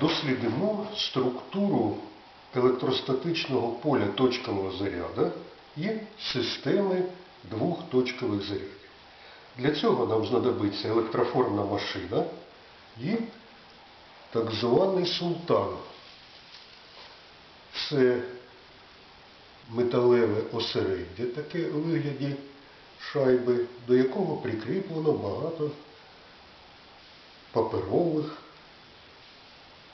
дослідимо структуру електростатичного поля точкового заряду і системи двох точкових зарядів. Для цього нам знадобиться електроформна машина і так званий султан. Це металеве осереддя, таке у вигляді шайби, до якого прикріплено багато паперових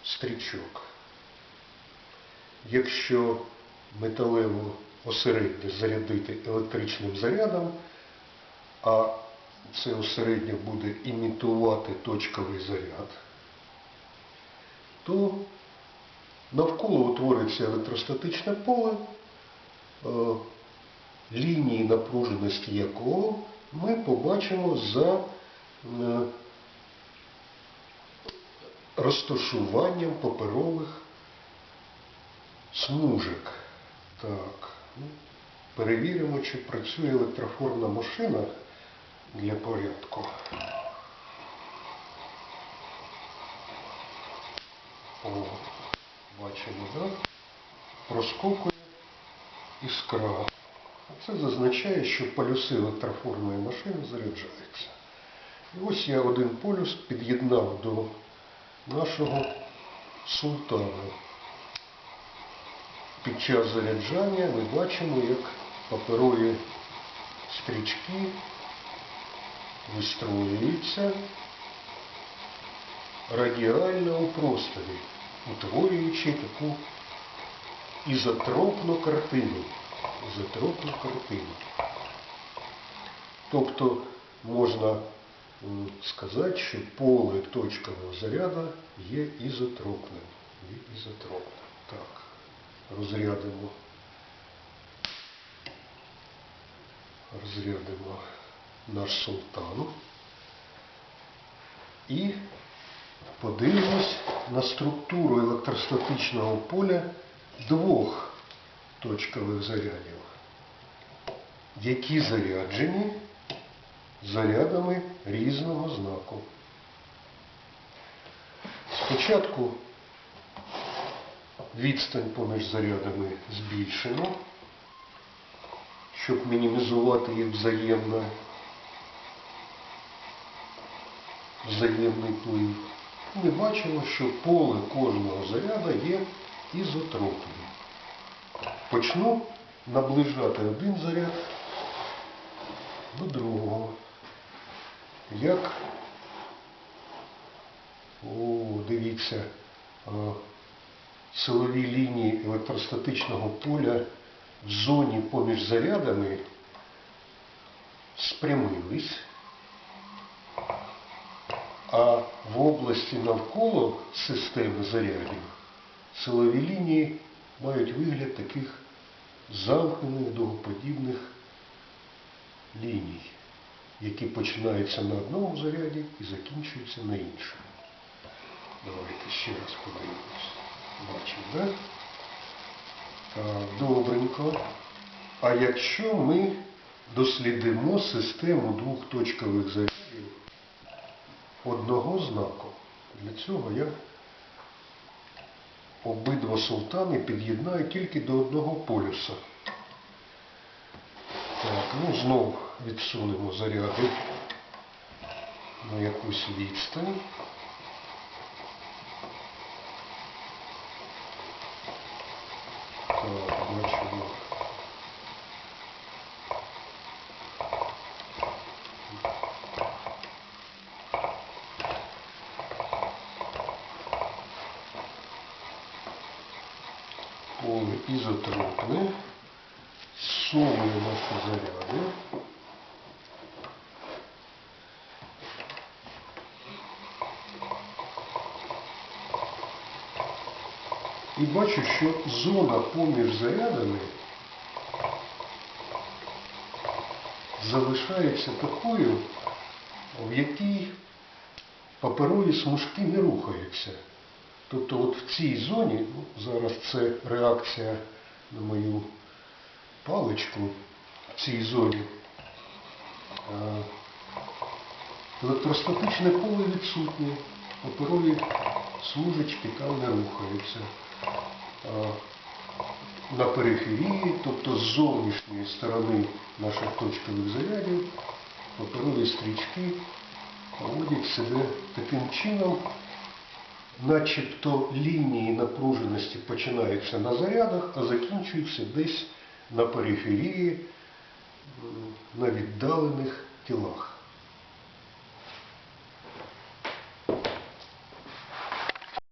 стрічок. Якщо металеве осереддя зарядити електричним зарядом, а це осереддя буде імітувати точковий заряд, то навколо утвориться електростатичне поле, е, лінії напруженості якого ми побачимо за е, розташуванням паперових смужок. Так, ну, перевіримо, чи працює електроформна машина для порядку. О, бачимо, так? Проскокує іскра. Це зазначає, що полюси електроформної машини заряджаються. І ось я один полюс під'єднав до нашого султана. Під час заряджання ми бачимо, як паперові стрічки вистроюються радіально у просторі, утворюючи таку ізотропну картину. Ізотропну картину. Тобто можна сказати, що поле точкового заряду є ізотропним. Є ізотропним. Так, розрядимо. Розрядимо наш султан. І подивимось на структуру електростатичного поля двох точкових зарядів, які заряджені зарядами різного знаку. Спочатку відстань поміж зарядами збільшено, щоб мінімізувати їх взаємно, взаємний вплив. Ми бачимо, що поле кожного заряду є ізотропним. Почну наближати один заряд до другого. Як, о, дивіться, силові лінії електростатичного поля в зоні поміж зарядами спрямились, а в області навколо системи зарядів силові лінії мають вигляд таких замкнених дугоподібних ліній, які починаються на одному заряді і закінчуються на іншому. Давайте ще раз подивимось. Бачимо? Так, добренько. А якщо ми дослідимо систему двохточкових зарядів одного знаку, для цього я обидва султани під'єднаю тільки до одного полюса. Так, ну знов відсунемо заряди на якусь відстань. Так, бачимо. поле ізотропне, сумуємо наші заряди. І бачу, що зона поміж зарядами залишається такою, в якій паперові смужки не рухаються. Тобто от в цій зоні, ну, зараз це реакція на мою паличку, в цій зоні е, електростатичне поле відсутнє, паперові смужечки там не рухаються. А на периферії, тобто з зовнішньої сторони наших точкових зарядів, паперові стрічки поводять себе таким чином, начебто лінії напруженості починаються на зарядах, а закінчуються десь на периферії, на віддалених тілах.